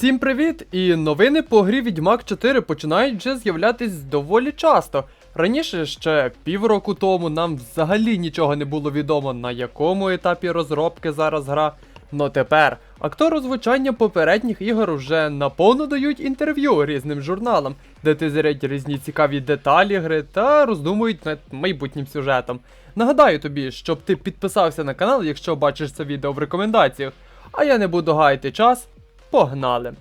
Всім привіт! І новини по грі Відьмак 4 починають вже з'являтись доволі часто. Раніше ще півроку тому нам взагалі нічого не було відомо, на якому етапі розробки зараз гра. Но тепер актори озвучання попередніх ігор вже наповно дають інтерв'ю різним журналам, де тизерять різні цікаві деталі гри та роздумують над майбутнім сюжетом. Нагадаю тобі, щоб ти підписався на канал, якщо бачиш це відео в рекомендаціях. А я не буду гаяти час. Погнали!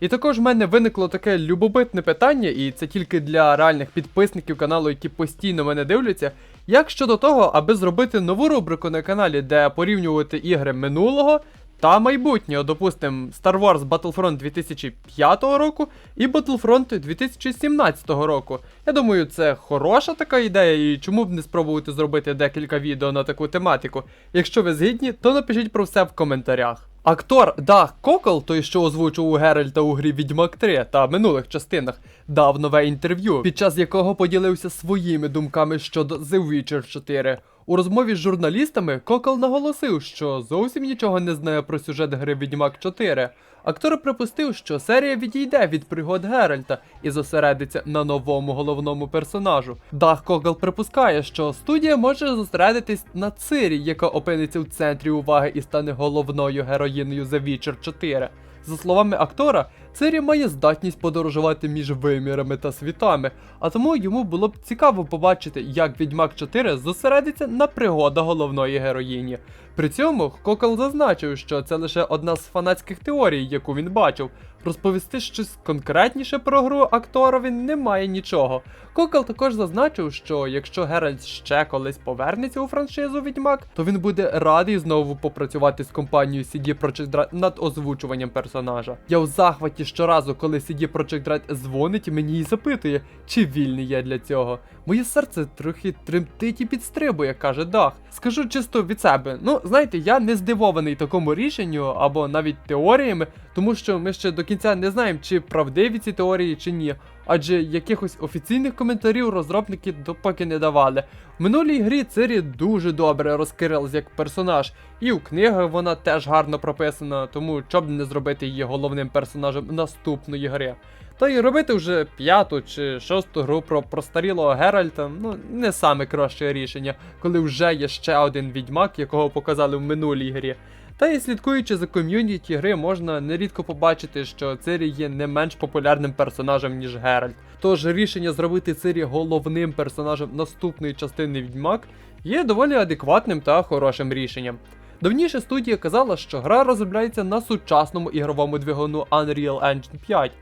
І також в мене виникло таке любопитне питання, і це тільки для реальних підписників каналу, які постійно мене дивляться. Як щодо того, аби зробити нову рубрику на каналі, де порівнювати ігри минулого та майбутнього, допустим, Star Wars Battlefront 2005 року і Battlefront 2017 року. Я думаю, це хороша така ідея, і чому б не спробувати зробити декілька відео на таку тематику. Якщо ви згідні, то напишіть про все в коментарях. Актор Дах Кокол, той, що озвучував Геральта у грі Відьмак 3 та минулих частинах, дав нове інтерв'ю, під час якого поділився своїми думками щодо The Witcher 4. У розмові з журналістами Кокол наголосив, що зовсім нічого не знає про сюжет гри Відьмак 4. Актор припустив, що серія відійде від пригод Геральта і зосередиться на новому головному персонажу. Дах Кокол припускає, що студія може зосередитись на Цирі, яка опиниться в центрі уваги і стане головною героїною The Witcher 4. За словами актора, Цирі має здатність подорожувати між вимірами та світами, а тому йому було б цікаво побачити, як Відьмак 4 зосередиться на пригодах головної героїні. При цьому Кокол зазначив, що це лише одна з фанатських теорій, яку він бачив. Розповісти щось конкретніше про гру акторові немає нічого. Кокол також зазначив, що якщо Геральт ще колись повернеться у франшизу Відьмак, то він буде радий знову попрацювати з компанією CD Projekt над озвучуванням персонажа. Я у захваті щоразу, коли CD Projekt Red дзвонить мені і запитує, чи вільний я для цього. Моє серце трохи тремтить і підстрибує, каже Дах. Скажу чисто від себе. Ну, знаєте, я не здивований такому рішенню або навіть теоріями, тому що ми ще до кінця не знаємо, чи правдиві ці теорії, чи ні. Адже якихось офіційних коментарів розробники допоки не давали. В минулій грі Цирі дуже добре розкрилась як персонаж, і у книгах вона теж гарно прописана, тому щоб не зробити її головним персонажем наступної гри. Та й робити вже п'яту чи шосту гру про простарілого Геральта, ну не саме краще рішення, коли вже є ще один відьмак, якого показали в минулій грі. Та й слідкуючи за ком'юніті гри, можна нерідко побачити, що Цирі є не менш популярним персонажем, ніж Геральт. Тож рішення зробити Цирі головним персонажем наступної частини Відьмак є доволі адекватним та хорошим рішенням. Давніше студія казала, що гра розробляється на сучасному ігровому двигуну Unreal Engine 5.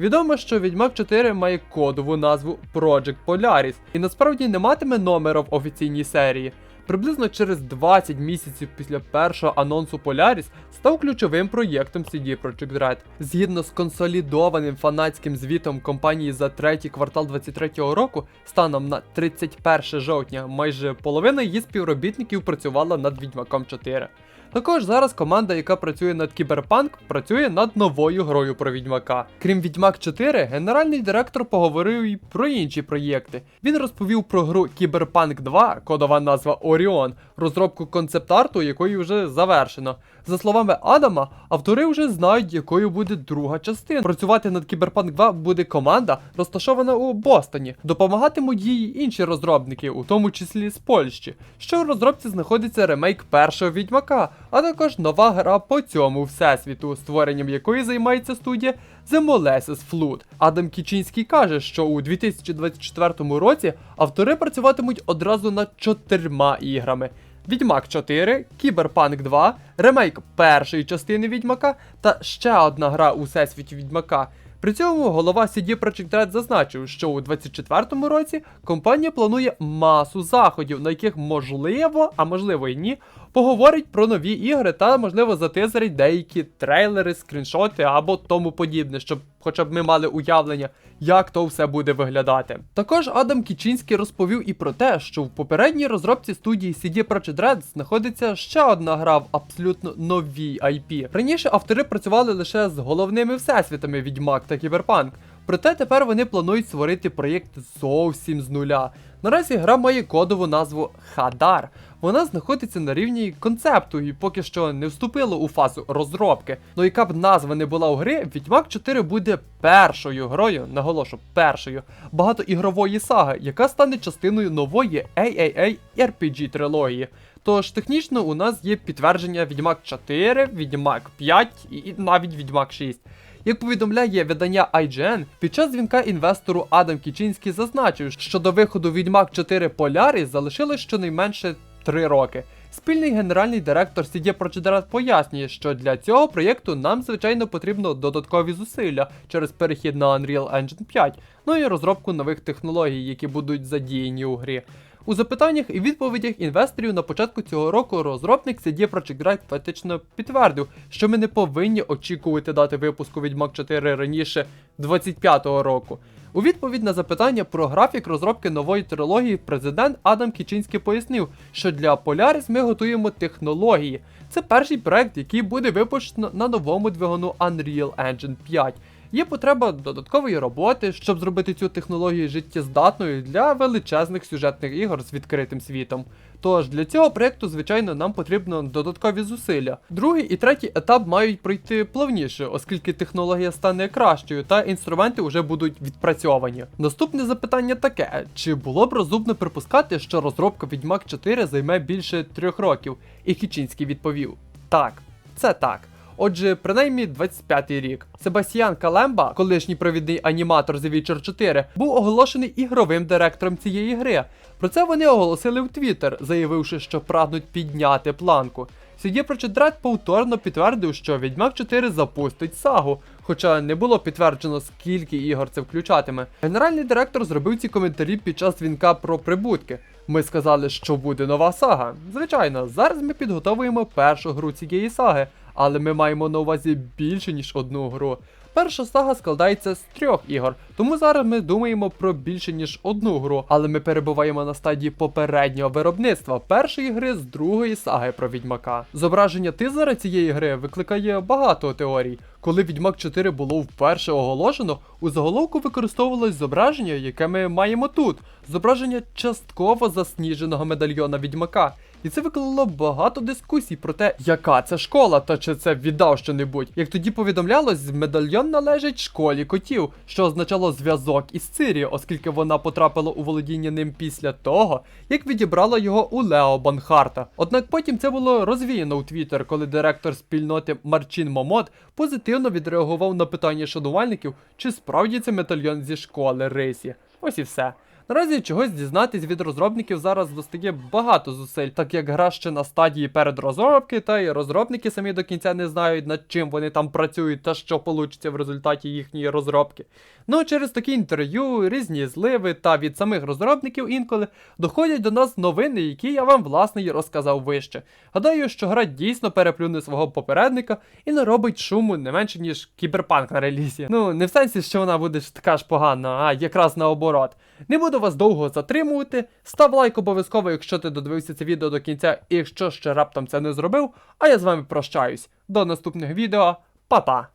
Відомо, що Відьмак 4 має кодову назву Project Polaris і насправді не матиме номера в офіційній серії. Приблизно через 20 місяців після першого анонсу Polaris став ключовим проєктом CD Projekt Red. Згідно з консолідованим фанатським звітом компанії за третій квартал 2023 року, станом на 31 жовтня, майже половина її співробітників працювала над Відьмаком 4. Також зараз команда, яка працює над Кіберпанк, працює над новою грою про відьмака. Крім Відьмак 4, генеральний директор поговорив і про інші проєкти. Він розповів про гру Кіберпанк 2, кодова назва Оріон, розробку концепт-арту, якої вже завершено. За словами Адама, автори вже знають, якою буде друга частина. Працювати над Кіберпанк 2 буде команда, розташована у Бостоні. Допомагатимуть їй інші розробники, у тому числі з Польщі. Що у розробці знаходиться ремейк першого відьмака, а також нова гра по цьому всесвіту, створенням якої займається студія The Molasses Flood. Адам Кічинський каже, що у 2024 році автори працюватимуть одразу над чотирма іграми. Відьмак 4, Кіберпанк 2, ремейк першої частини Відьмака та ще одна гра у всесвіті Відьмака. При цьому голова CD Projekt Red зазначив, що у 2024 році компанія планує масу заходів, на яких можливо, а можливо і ні, поговорить про нові ігри та, можливо, затизерить деякі трейлери, скріншоти або тому подібне, щоб хоча б ми мали уявлення, як то все буде виглядати. Також Адам Кічинський розповів і про те, що в попередній розробці студії CD Projekt Red знаходиться ще одна гра в абсолютно новій IP. Раніше автори працювали лише з головними всесвітами Відьмак та Кіберпанк. Проте тепер вони планують створити проєкт зовсім з нуля. Наразі гра має кодову назву Хадар. Вона знаходиться на рівні концепту і поки що не вступила у фазу розробки. Ну яка б назва не була у гри, Відьмак 4 буде першою грою, наголошу, першою багатоігрової саги, яка стане частиною нової AAA RPG трилогії. Тож технічно у нас є підтвердження Відьмак 4, Відьмак 5 і навіть Відьмак 6. Як повідомляє видання IGN, під час дзвінка інвестору Адам Кічинський зазначив, що до виходу Відьмак 4 Polaris залишилось щонайменше 3 роки. Спільний генеральний директор Projekt Red пояснює, що для цього проєкту нам звичайно потрібно додаткові зусилля через перехід на Unreal Engine 5, ну і розробку нових технологій, які будуть задіяні у грі. У запитаннях і відповідях інвесторів на початку цього року розробник CD Projekt Red фактично підтвердив, що ми не повинні очікувати дати випуску Відьмак 4 раніше 25-го року. У відповідь на запитання про графік розробки нової трилогії президент Адам Кічинський пояснив, що для Polaris ми готуємо технології. Це перший проект, який буде випущено на новому двигуну Unreal Engine 5. Є потреба додаткової роботи, щоб зробити цю технологію життєздатною для величезних сюжетних ігор з відкритим світом. Тож для цього проєкту, звичайно, нам потрібно додаткові зусилля. Другий і третій етап мають пройти плавніше, оскільки технологія стане кращою та інструменти вже будуть відпрацьовані. Наступне запитання таке: чи було б розумно припускати, що розробка Відьмак 4 займе більше трьох років? І Кічинський відповів: Так, це так. Отже, принаймні 25-й рік. Себастьян Калемба, колишній провідний аніматор The Witcher 4, був оголошений ігровим директором цієї гри. Про це вони оголосили в Твіттер, заявивши, що прагнуть підняти планку. Projekt Red повторно підтвердив, що Відьмак 4 запустить сагу, хоча не було підтверджено, скільки ігор це включатиме. Генеральний директор зробив ці коментарі під час дзвінка про прибутки. Ми сказали, що буде нова сага. Звичайно, зараз ми підготовуємо першу гру цієї саги, але ми маємо на увазі більше ніж одну гру. Перша сага складається з трьох ігор, тому зараз ми думаємо про більше ніж одну гру, але ми перебуваємо на стадії попереднього виробництва першої гри з другої саги про відьмака. Зображення тизера цієї гри викликає багато теорій. Коли Відьмак 4 було вперше оголошено, у заголовку використовувалось зображення, яке ми маємо тут. Зображення частково засніженого медальйона Відьмака. І це викликало багато дискусій про те, яка це школа та чи це віддав що-небудь. Як тоді повідомлялось, медальйон належить школі котів, що означало зв'язок із Цирі, оскільки вона потрапила у володіння ним після того, як відібрала його у Лео Банхарта. Однак потім це було розвіяно у Твіттер, коли директор спільноти Марчин Момот позитивно відреагував на питання шанувальників, чи справді це медальйон зі школи Рисі. Ось і все. Наразі чогось дізнатись від розробників зараз достає багато зусиль, так як гра ще на стадії передрозробки, та й розробники самі до кінця не знають, над чим вони там працюють та що получиться в результаті їхньої розробки. Ну, через такі інтерв'ю, різні зливи та від самих розробників інколи доходять до нас новини, які я вам власне й розказав вище. Гадаю, що гра дійсно переплюне свого попередника і не робить шуму не менше, ніж кіберпанк на релізі. Ну, не в сенсі, що вона буде така ж погана, а якраз наоборот. Не буду вас довго затримувати. Став лайк обов'язково, якщо ти додивився це відео до кінця, і якщо ще раптом це не зробив. А я з вами прощаюсь. До наступних відео, Па-па!